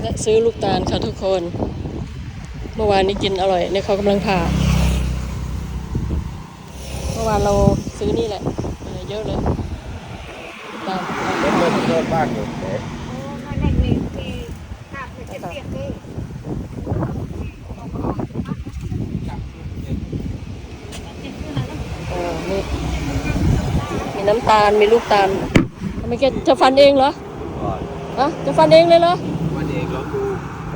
และซื้อลูกตาลค่ะทุกคน เมื่อวานนี้กินอร่อยเนี่ยเขากำลังผ่า เมื่อวานเราซื้อนี่แหละเยอะเลยตามเริ่มเริ่มเริ่มบ้านอยู่เอ๊ะเออนี่มีน้ำตาลมีลูกตาลทำไมแกจะฟันเองเหรออนฮะจะฟันเองเลยเหรอ วันเองลองดู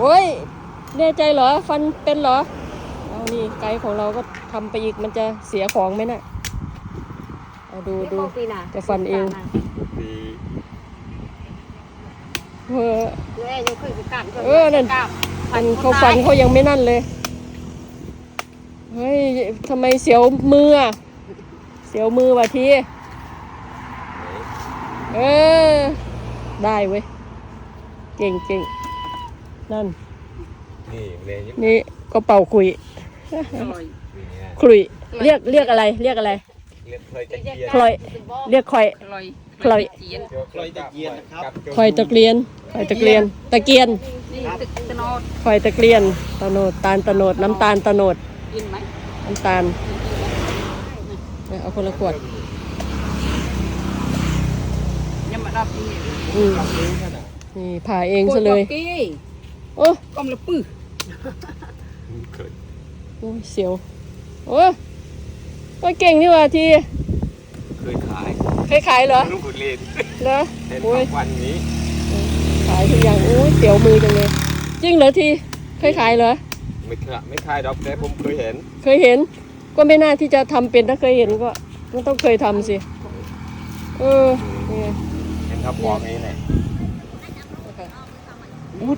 โอ้ยแน่ใจเหรอ ฟันเป็นเหรอ เอานี่ไกด์ของเราก็ทำไปอีกมันจะเสียของไหมน่ะเอาดูดูจะฟันเองปีเออเออนั่นมันเขาฟันเขายังไม่นั่นเลย เฮ้ยทำไมเสียวมืออะเสียวมือว่ะทีเออ ได้เว้ย เก่งเก่งนั่น นี่เลยยังนี่ก็เป่าคุยนี่นะคลุย เรียกเรียกอะไร เรียกอะไร เรียกเคยตะเกียนคลอย เรียกคอย ลอยคลอยเจียนเคยตะเกียนนะครับ คอยตะเกียนคอยตะเกียน ตะเกียนนี่ตึกตะโนดคอยตะเกียน ตะโนด ตาลตะโนด น้ำตาลตะโนด กินไหมน้ำตาลเนี่ยเอาคนละขวดยังมาดับนี่อืมนี่ผ่าเองซะเลยกี้โอ้ก้มละปื้อเคย โอ้ยเสียวโอ้ยโอ้ยเก่งนี่หว่าทีเคยขายเคยขายเหรอลูกเล่นเหรอเห็นโอ้ยทุกวันนี้ ขายทุกอย่างโอ้ยเสียวมือจังเลย จริงเหรอทีเคยขายเหรอไม่เคยไม่ขายดอกแต่ผมเคยเห็น เคยเห็น ก็ไม่น่าที่จะทำเป็นถ้าเคยเห็นก็มันต้องเคยทำสิเออนี่ไงเห็นเขาบอกนี้แหละอ้า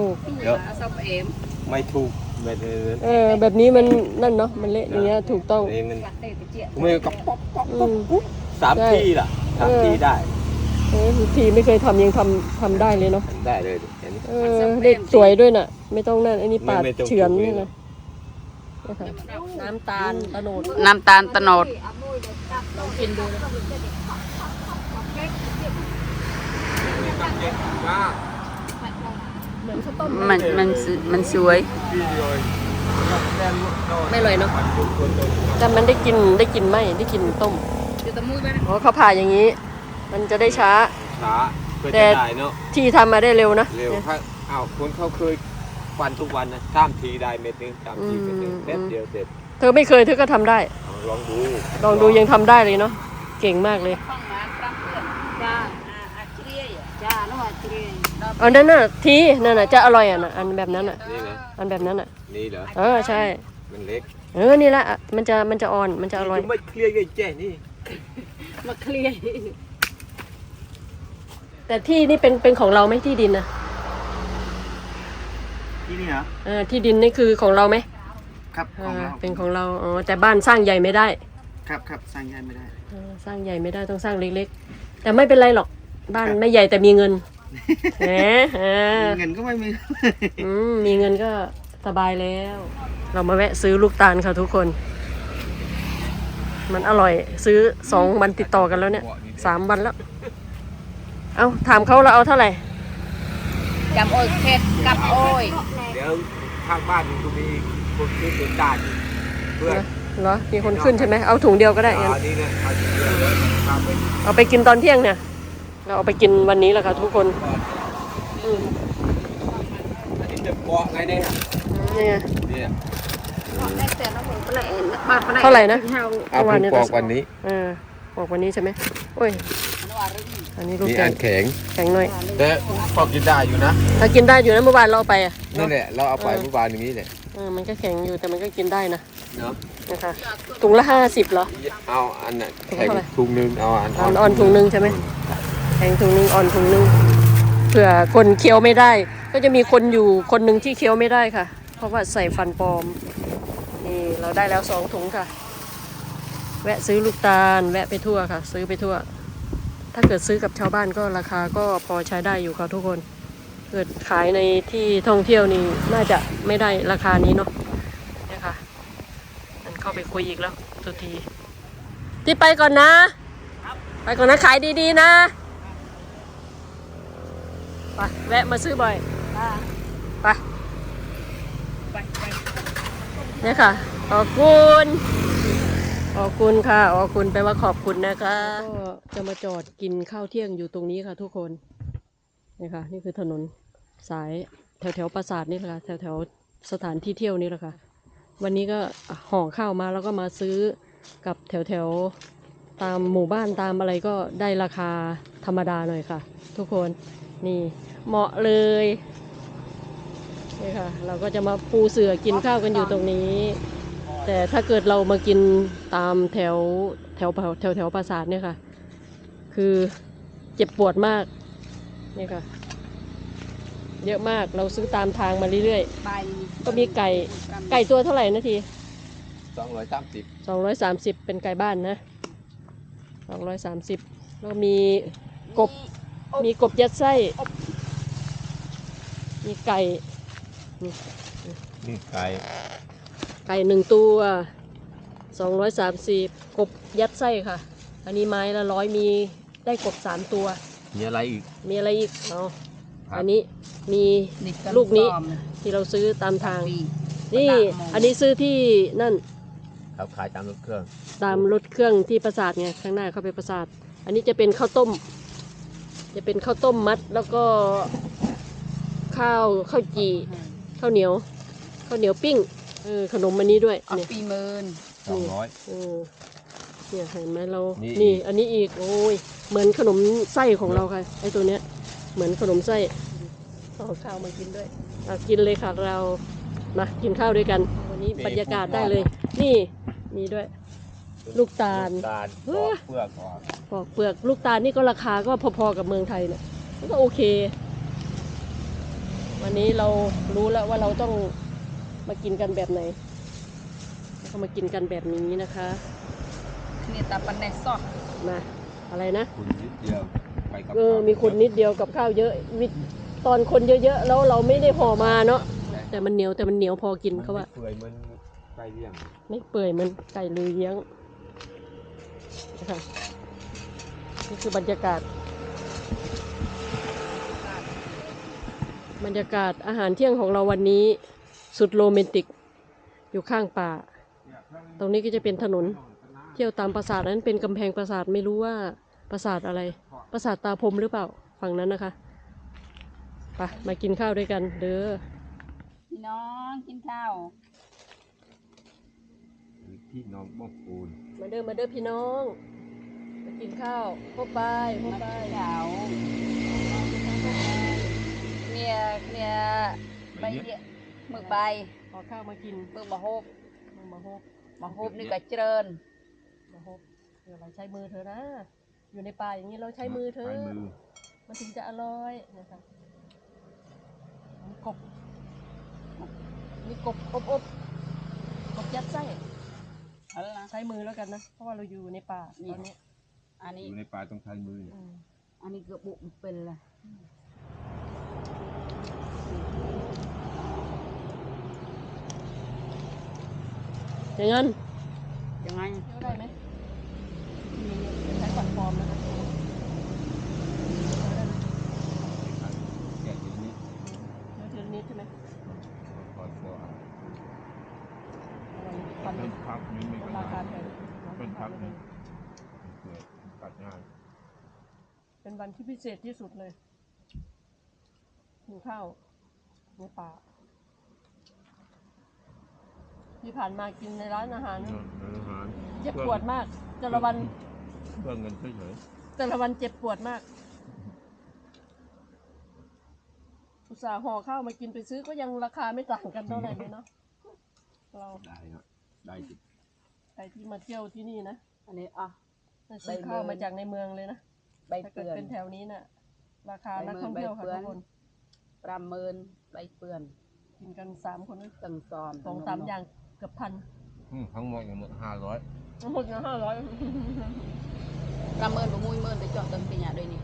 วเดี๋ยวซับเอ็ม ไม่ถูกแบบนี้เออแบบนี้มันนั่นเนาะมันเละอย่างเงี้ยถูกต้อง นี่มันกัดเตะตะเจียมือกับป๊อกป๊อกอืมสามใช่ที่ล่ะสามเออที่ได้เออทีไม่เคยทำยังทำทำได้เลยเนาะทำได้เลยดิเห็นเออเด็ดสวยด้วยน่ะ ไม่ต้องนั่นอันนี้ปาดไม่ไม่ต้องเฉือนปรุงนี่เองนะนะคะน้ำตาลตะโนดน้ำตาลตะโนดลองกินดูนะ เหมือนข้าวต้มมันมันสมันสวย ไม่อร่อยเนาะแต่มันได้กินได้กินไหมได้กินต้มจะตะมุยไปนะอ๋อเขาผ่าอย่างนี้ มันจะได้ช้า ช้าเพื่อแต่จะได้เนาะที่ทำมาได้เร็วนะเร็วถ้าอ้าวคนเขาเคยฟันทุกวันนะสามทีได้เม็ดหนึงสามทีเม็ดหนึงอืมแป๊บเดียวเสร็จเธอไม่เคยเธอก็ทำได้ เอาลองดูลองดูยังทำได้เลยเนาะเก่งมากเลยฟังมาปรับเพื่อนจ้าอาเจียจ้าน้องอาเจียอันนั้นน่ะทีนั่นน่ะจะอร่อยอะนะอันแบบนั้นอะ นี่นะอันแบบนั้นอะ นี่เหรอ เออใช่ มันเล็กเออนี่แหละอะมันจะมันจะอ่อนมันจะอร่อย ไม่เคลียร์กันแจ้นี่ มาเคลียร์แต่ที่นี่เป็นเป็นของเราไหมที่ดินนะที่นี่เหรอ เออที่ดินนี่คือของเราไหมครับขเอองอเราเป็นของเราอ๋อแต่บ้านสร้างใหญ่ไม่ได้ครับครับสร้างยานไม่ได้ เออสร้างใหญ่ไม่ได้ต้องสร้างเล็กๆ แต่ไม่เป็นไรหรอกบ้านไม่ใหญ่แต่มีเงิน แหมเออเงินก็ไม่มีอืมมีเงินก็สบายแล้ว เรามาแวะซื้อลูกตาลค่ะทุกคน มันอร่อย ซื้อสองวันติดต่อกันแล้วเนี่ยสามวันแล้ว เอาถามเขาเราเอาเท่าไหร่จำโอ้ยเผ็ดกับโอ้ยเดี๋ยวข้างบ้านมันก็มีคนซื้อเป็นด้านอยู่เพื่อนเหรอมีคนขึ้นใช่ไหมเอาถุงเดียวก็ได้งั้นอันนี้นะเอาเยอะเลยพาไปเอาไปกินตอนเที่ยงเนี่ย เราเอาไปกินวันนี้แหละค่ะทุกคนอืมอันนี้จะเกาะไงเนี่ยนี่ไงเนี่ยเท่าไหร่นะเอาเมื่อวานเพิ่งเนี่ยปอกวันนี้เออบอกวันนี้ใช่ไหมโอ้ยอันนี้ลูกนี่แกอังนแข็งแข็งหน่อยแต่พอกินได้อยู่นะถ้ากินได้อยู่นะเมื่อวานเราเอาไปอะนั่นเนาะแหละเราเอาไปเมื่อวานอย่างนี้แหละเออมันก็แข็งอยู่แต่มันก็กินได้นะเนาะนะคะถุงละห้าสิบเหรอเอาอันน่ะถุงแข็งเท่าไหร่ถุงหนึงเอาอันอ่อนอ่อนถุงหนึงใช่ไหม แข็งถุงหนึงอ่อนถุงหนึงเผื่อคนเคี้ยวไม่ได้ ก็จะมีคนอยู่คนหนึ่งที่เคี้ยวไม่ได้ค่ะ เพราะว่าใส่ฟันปลอม นี่เราได้แล้วสองถุงค่ะ แวะซื้อลูกตาล แวะไปทั่วค่ะ ซื้อไปทั่ว ถ้าเกิดซื้อกับชาวบ้านก็ราคาก็พอใช้ได้อยู่ค่ะทุกคน เกิดขายในที่ท่องเที่ยวนี่น่าจะไม่ได้ราคานี้เนาะเนี่ยค่ะมันเข้าไปคุยอีกแล้วทุกทีที่ไปก่อนนะ ไปก่อนนะขายดีๆนะ ไปแวะมาซื้อบ่อยไปจ้าไปไปไปเนี่ยค่ะ ขอบคุณ ขอบคุณค่ะ ขอบคุณแปลว่าขอบคุณนะคะ ก็จะมาจอดกินข้าวเที่ยงอยู่ตรงนี้ค่ะทุกคนนี่ค่ะ นี่คือถนนสายแถวแถวๆปราสาทนี่แหละค่ะ แถวแถวๆสถานที่เที่ยวนี่แหละค่ะ วันนี้ก็ห่อข้าวมาแล้วก็มาซื้อกับแถวแถวๆตามหมู่บ้านตามอะไรก็ได้ราคาธรรมดาหน่อยค่ะ ทุกคน นี่เหมาะเลยนี่ค่ะเราก็จะมาปูเสือกินข้าวกันอยู่ตรงนี้ แต่ถ้าเกิดเรามากินตามแถวแถวแถวแถวปราสาทเนี่ยค่ะ คือเจ็บปวดมากนี่ค่ะ เยอะมากเราซื้อตามทางมาเรื่อยไปๆก็มีไก่ไก่ตัวเท่าไหร่นาทีสองร้อยสามสิบสองร้อยสามสิบเป็นไก่บ้านนะสองร้อยสามสิบแล้วมีกบ มีกบยัดไส้ มีไก่นี่ไก่ไก่หนึ่งตัวสองร้อยสามสิบกบยัดไส้ค่ะ อันนี้ไม้ละร้อยมีได้กบสามตัว มีอะไรอีก มีอะไรอีกเอาครับ อันนี้มีนี่ลูกนี้ที่เราซื้อตามทาง นี่ อันนี้ซื้อที่นั่น เขาขายตามรถเครื่อง ตามรถเครื่องที่ปราสาทไงข้างหน้าเข้าไปปราสาท อันนี้จะเป็นข้าวต้ม จะเป็นข้าวต้มมัดแล้วก็ ข้าวข้าวจี่ข้าวเหนียวข้าวเหนียวปิ้งเออขนมอันนี้ด้วยเอาเนี่ยปีเมินสองร้อย เออเนี่ยเห็นไหมเรานี่นี่อันนี้อีกโอ้ยเหมือนขนมไส้ของเราค่ะไอตัวเนี้ย เหมือนขนมไส้เอาข้าวมากินด้วยอะกินเลยค่ะเรามากินข้าวด้วยกัน วันนี้บรรยากาศได้เลย นี่มีด้วย ลูกตาล ตาลเฮ้ปยอกเปลือกออกปอกเปลือกลูกตาลนี่ก็ราคาก็พอๆกับเมืองไทยเนี่ยก็โอเค วันนี้เรารู้แล้วว่าเราต้องมากินกันแบบไหนแล้วก็มากินกันแบบนี้นะคะนี่ตาปันแนซอกมาอะไรนะคุณนิดเดียวไปกับเออมีคนนิดเดียวกับข้าวเยอะวิตอนคนเยอะๆแล้วเราไม่ได้ห่อมาเนาะแต่มันเหนียวแต่มันเหนียวพอกินเขาว่าเปื่อยเหมันไก่เลี้ยง ไม่เปื่อยเหมันไก่ลือเลี้ยง นะคะนี่คือบรรยากาศ บรรยากาศอาหารเที่ยงของเราวันนี้สุดโรแมนติกอยู่ข้างป่า ตรงนี้ก็จะเป็นถนน เที่ยวตามปราสาทนั้นเป็นกำแพงปราสาทไม่รู้ว่าปราสาทอะไร ปราสาทตาพรมหรือเปล่าฝั่งนั้นนะคะไปมากินข้าวด้วยกัน เด้อพี่น้องกินข้าว ที่น้องบ้องปูนมาเด้อมาเด้อพี่น้องมากินข้าวพบไปพบมาไปกินข้าวเนี่ยเนี่ยใบเดียหมึกใบขอข้าวมากินหมึกมะฮบมาฮบมะฮบนี่ก็เจริญมาฮบเดี๋ยวเราใช้มือเธอนะ อยู่ในป่าอย่างนี้เราใช้มือเธอใช้มือมันถึงจะอร่อยนะคะมีกบมีกบอบอบกบยัดไส้ เอาละนะใช้มือแล้วกันนะ เพราะว่าเราอยู่ในป่าตอนนี้อันนี้ อยู่ในป่าต้องใช้มือเนี่ยอืมอันนี้เกือบบุกเป็นเลยอย่างนั้นยังไง เที่ยวได้ไหมมีใช้ฝันปลอมนะคะ แกะทีนี้ เดี๋ยวเทนิดใช่ไหม ก่อนพอ ฟัน เป็นพับนี้ไม่ก็ รา ได้ คาแพง เป็นพับนี้เกิดตัดง่าย เป็น วันที่พิเศษที่สุดเลยกินข้าวในป่าที่ผ่านมากินในร้านอาหารเนอะอาหารเจ็บปวดมาก แต่ละวันเพื่อเงินเฉยแต่ละวันเจ็บปวดมากอุตส่าห์ห่อข้าวมากินไปซื้อก็ยังราคาไม่ต่างกันเท่าไหร่เลยเนาะเราๆได้ครับได้จิใครที่มาเที่ยวที่นี่นะอันนี้อะซื้อข้าวมาจากในเมืองเลยนะ ใบถ้าเปื่เกิดอนเป็นแถวนี้น่ะ ราคาใบนักเมืท่ออนงเที่ยวค่ะใบเปื้ทุอนกคน ประเมินใบเปื่อนกินกันสามคนนะตึงซอมสองสามอย่างเกือบพันอืมทั้งหมดอย่างหมดห้าร้อยทั้งหมดนะห้าร้อยประเมินบ่มุ้ยเมินแต่เจอดตึงเป็นอย่างด้วยนี่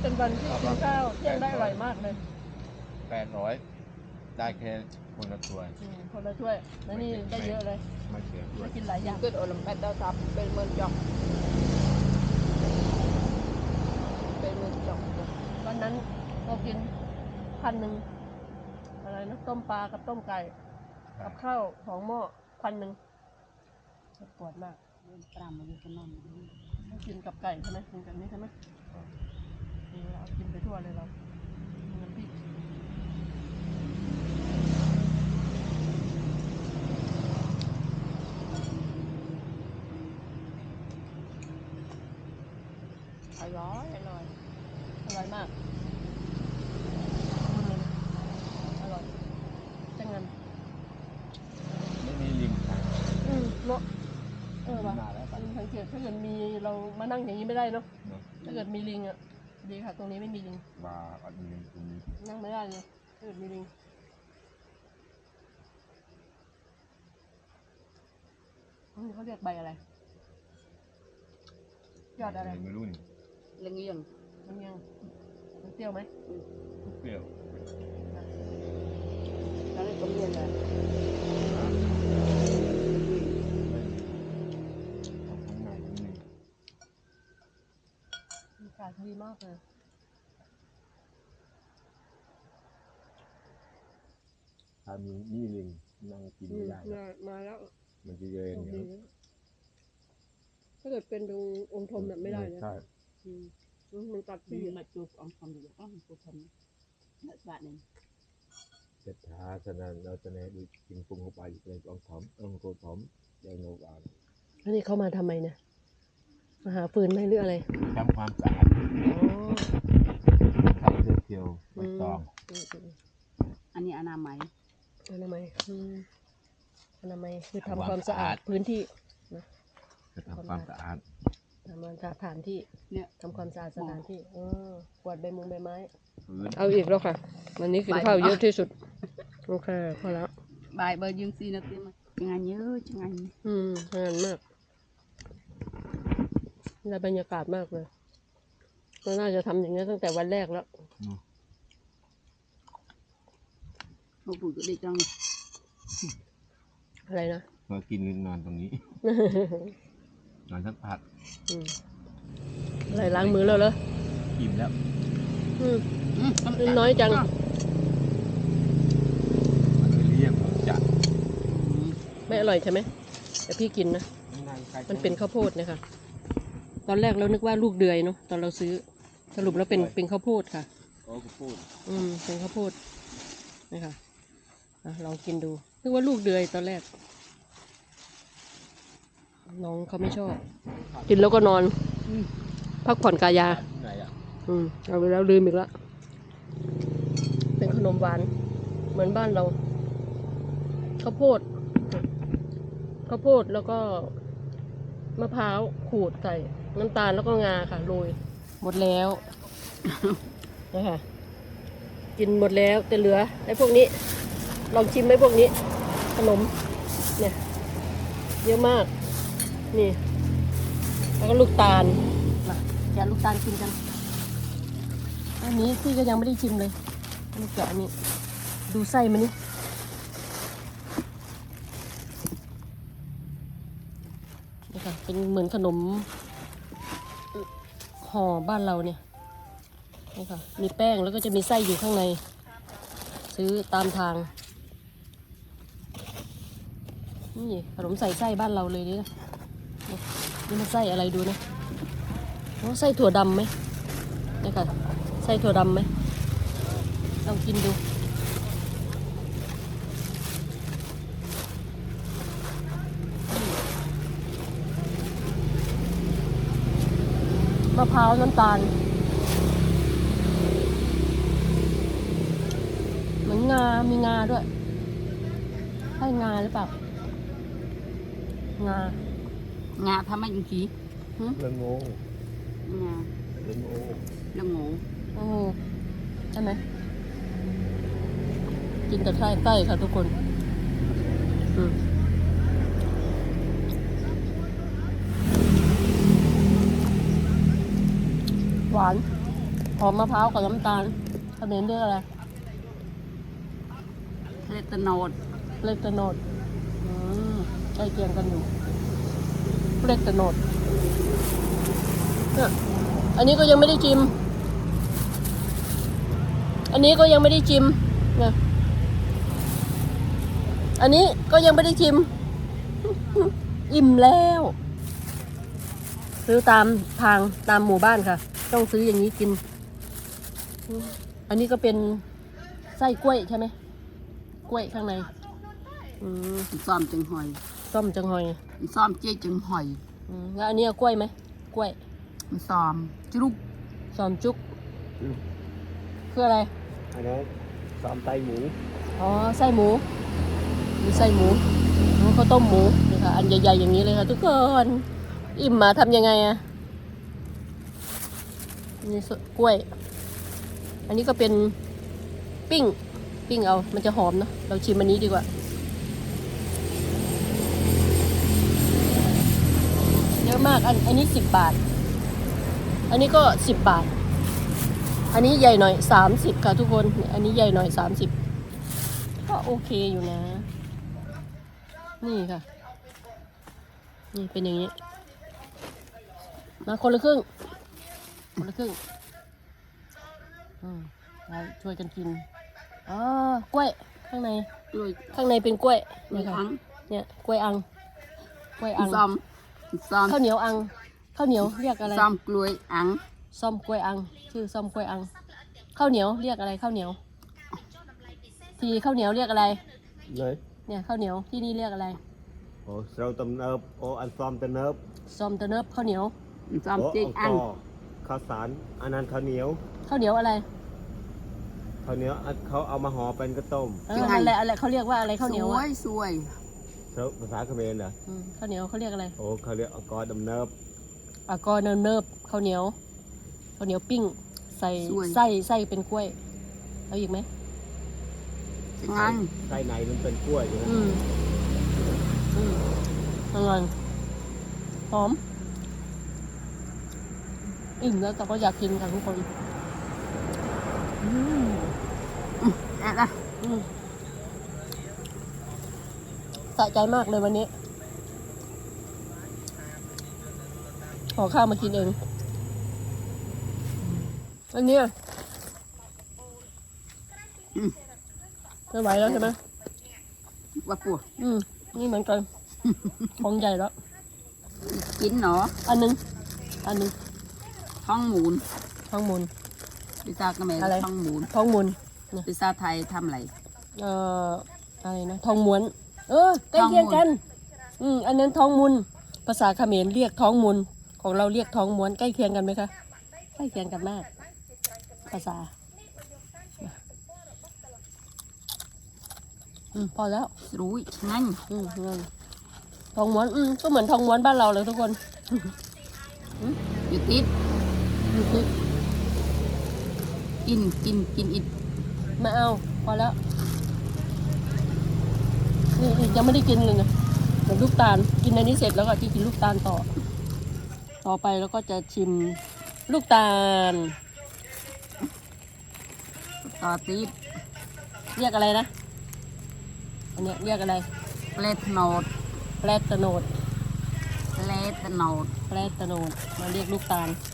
เป็นวันที่กินข้าวเที่ยงได้อร่อยมากเลยแปดร้อยได้แค่คนละตัวอืมคนละถ้วยแล้วนี่ได้เยอะเลยไม่เสียด้วได้ยกินหลายอย่างเกิดโอลิมปิกเต้าทับเป็นเมินจอกเป็นเมินจอ ก็กินพันหนึ่งอะไรนะต้มปลากับต้มไก่ กับข้าวสองหม้อพันหนึ่งปวดมากเดินตามมาอยู่กันนั่นกินกับไก่ใช่ไหมกินกับนี้ใช่ไหมอ๋อนี่เรากินไปทั่วเลยเราน้ำพริกอร่อยอร่อยอร่อยมากอืมอร่อยจังงัน ไม่มีลิงทาง อืมเนาะเออว่ะ มาแล้วไป ลิงสัง เกตถ้าเกิดมีเรามานั่งอย่างนี้ไม่ได้เนาะเนอะถ้าเกิดมีลิงอะดีค่ะ ตรงนี้ไม่มีลิง มาอันนี้ตรงนี้นั่งไม่ได้เลยถ้าเกิดมีลิงอันนี้เขาเรียกใบอะไร ยอดอะไร ไม่รู้นี่เลี้ยงเลี้ยงมันยังมันเปรี้ยวไหมเปรี้ยว แล้วก็เลี้ยงเลย เอาข้างในนิดนึง อากาศ ดีมากเลย ถ้ามีนี่ลิงนั่งกินไม่ได้หรอกมาแล้วมันจะเย็นโชคเดี๋ดียวนะถ้าเกิดเป็นตรงองค์ธมแบบไม่ได้นะใช่อืมมันตัดที่ที่มาจูบอองคำดูอ๋อจูบคำนัดบาทนึงเจ็ดท้าฉะนั้นเราจะในดูกินปรุงเข้าไปเลยลองถมเออโกถมเดี๋ยวโนบานอันนี้เขามาทำไมเนี่ย มาหาฟืนไหมหรืออะไรทำความสะอาดอ๋อใส่เสื้อเขียวใบตองอืมอืมอันนี้อนามัยอนามัยอืมอนามัยคือทำความสะอาดพื้นที่จะทำความสะอาดทำความสะอาดสถานที่เนี่ยทำความสะอาดสถานที่เออกวาดใบมุงใบไม้พื้นเอาอีกแล้วค่ะ วันนี้กินข้าวเยอะที่สุด โอเคพอแล้วบายเบอร์ยืงซีนาทีมาจังงานเยอะจังงานอืมงานมาก ได้บรรยากาศมากเลยเราน่าจะทำอย่างนี้ตั้งแต่วันแรกแล้วพวกผู้จะได้จัง อะไรนะก็กินนอนตรงนี้ นอนสักพักอืมอะไรล้างมือแล้วเหรออิ่มแล้วอืมน้อยจังมันเลยเรียกผมจะไม่อร่อยใช่ไหมแต่พี่กินนะ มันเป็นข้าวโพดนะคะ ตอนแรกเรานึกว่าลูกเดือยเนาะตอนเราซื้อสรุปแล้วเป็นเป็นข้าวโพดค่ะโอ้พูดอืมเป็นข้าวโพดนะคะอะลองกินดูนึกว่าลูกเดือยตอนแรก น้องเขาไม่ชอบ กินแล้วก็นอนพักผ่อนกายา ที่ไหนอะอืมเอาไปแล้วลืมอีกแล้วเป็นขนมหวาน เหมือนบ้านเราข้าวโพดข้าวโพดแล้วก็ มะพร้าวขูดใส่น้ำตาลแล้วก็งาค่ะโรยหมดแล้วนะคะกินหมดแล้วแต่เหลือไอ้พวกนี้ ลองชิมไหมพวกนี้ ขนมเนี่ยเยอะมาก นี่ แล้วก็ลูกตาลมาแกะลูกตาลกินกัน อันนี้พี่ก็ยังไม่ได้ชิมเลยอันนี้แกะอันนี้ดูไส้มันนี่นี่ค่ะ เป็นเหมือนขนมห่อบ้านเราเนี่ยนี่ค่ะมีแป้งแล้วก็จะมีไส้อยู่ข้างใน ซื้อตามทาง นี่ขนมใส่ไส้บ้านเราเลยนี่นะนี่มันไส้อะไรดูนะโอ้ไส้ถั่วดำไหมนี่ค่ะไส้ถั่วดำไหมลองกินดู มะพร้าวน้ำตาลเหมือนงา มีงาด้วยใช่งาหรือเปล่า งา งาทำไมยังขี้เรื่องโง่งาเรื่องโง่เรื่องหมูโอ้ใช่ไหมกินแต่ไส้ไส้ค่ะทุกคน อืม วานหอมมะพร้าวกับน้ำตาลเขมรเรียกอะไรเลตโนดเล็กตะโนดอืมใกล้เคียงกันอยู่เล็กตะโนดเนี่ยอันนี้ก็ยังไม่ได้ชิม อันนี้ก็ยังไม่ได้ชิมนะอันนี้ก็ยังไม่ได้ชิม อิ่มแล้ว ซื้อตามทางตามหมู่บ้านค่ะ ต้องซื้ออย่างนี้กิน อันนี้ก็เป็นไส้กล้วยใช่ไหมกล้วยข้างใน อืมซ้อมจังหอยส้มจังหอยซ้อมเจ๊จังหอยอืมแล้วอันนี้เอากล้วยไหมกล้วยมันซ้อมจรุกซอมจุกคืออะไร อันนั้นสามไตหมูอ๋อไส้หมูมีไส้หมูแล้วข้าวต้มหมูนี่ค่ะอันใหญ่ๆอย่างนี้เลยค่ะทุกคน อิ่มมาทำยังไงอะ นี่สกล้วย อันนี้ก็เป็นปิ้ง ปิ้งเอา มันจะหอมเนอะเราชิมอันนี้ดีกว่า เยอะมาก อัน อันนี้สิบบาท อันนี้ก็สิบบาท อันนี้ใหญ่หน่อยสามสิบค่ะทุกคน อันนี้ใหญ่หน่อยสามสิบ ก็โอเคอยู่นะ นี่ค่ะ นี่เป็นอย่างนี้ มาคนละครึ่ง คนละครึ่งอืมเราช่วยกันกินอ๋อกล้วยข้างในด้วยข้างในเป็นกล้วยมีนี่ค่ะอังเนี่ยกล้วยอัง กล้วยอังซ้อมซ้อมข้าวเหนียวอังข้าวเหนียวเรียกอะไรซ้อมกล้วยอังส้มกล้วยอัง ชื่อส้มกล้วยอังข้าวเหนียวเรียกอะไรข้าวเหนียว ทีข้าวเหนียวเรียกอะไรเลยเนี่ยข้าวเหนียวที่นี่เรียกอะไรโอ้เซลตำเนิบโอ้อันซอมตำเนิบส้มตะเนิบข้าวเหนียว ซ้อมโอ้เจ๊อัอังงกอ ข้าวสารอันนั้นข้าวเหนียวข้าวเหนียวอะไรข้าวเหนียวอันเขาเอามาห่อเป็นกระต้มเอออะไรอะไรเขาเรียกว่าอะไรข้าวเหนียวสวอะยสวยเซลภาษาเขมรเหรออืมข้าวเหนียวเขาเรียกอะไรโอ้เขาเรียกอังกอร์ดำเนิบอะกอเนิบเนิบข้าวเหนียวข้าวเหนียวปิ้ง ใส่ไส้ไส้เป็นกล้วยเอาอีกไหมจังอังไส้ในมันเป็นกล้วยอยู่นะอืมอืมอร่อยหอม อิ่มแล้วแต่ก็อยากกินค่ะทุกคนอืมอะนะอืมสะใจมากเลยวันนี้ ขอข้าวมากินเอง อันเนี้ยไม่ไหวแล้วใช่ไหมว่าปวดอืม นี่เหมือนกัน ของใหญ่แล้ว กินเนาะอันหนึง อันหนึง ท้องหมูนท้องมูลพิซซ่ากระเมอะไร ท้องหมูนท้องมูลพิซซ่าไทยทำอะไร เอ่ออะไรนะทองม้วน เออใกล้เคียงกัน อืมอันนั้นท้องมูลภาษาเขมรเรียกท้องมูลของเราเรียกท้องม้วนใกล้เคียงกันไหมคะใกล้เคียงกันมาก ภาษาอืมพอแล้ว รู้ยงั้นอืมเงินทองม้วนอืมก็เหมือนทองม้วนบ้านเราเลยทุกคน อยู่ติด อืมอืมกินกินกินอีกไม่เอาพอแล้วนี่อีกยังไม่ได้กินเลยนะเดี๋ยวลูกตาลกินอันนี้เสร็จแล้วก็จะกินลูกตาลต่อ ต่อไปแล้วก็จะชิมลูกตาลต่อติดเรียกอะไรนะอันเนี้ยเรียกอะไรเปลทโนดแปลตโนดเปลทโนดแปลตโนดมาเรียกลูกตาลอืม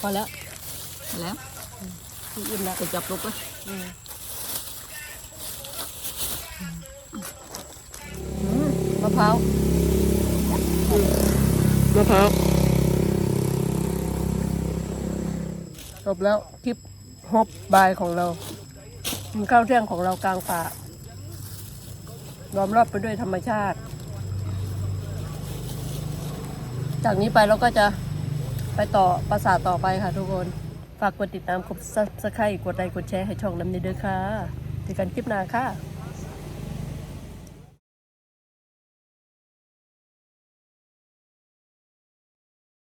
พอแล้วแล้วอิ่มแล้วไปจับลูกเลยมะพร้าวมะพร้าวจบแล้วทริปฮอปบายของเรากินข้าวเที่ยงของเรากลางป่าล้อมรอบไปด้วยธรรมชาติ จากนี้ไปเราก็จะ ไปต่อปราสาทต่อไปค่ะทุกคน ฝากกดติดตามกดซับสไครต์กดไลค์กดแชร์ให้ช่องน้ำนี้ด้วยค่ะเจอกันคลิปหน้าค่ะ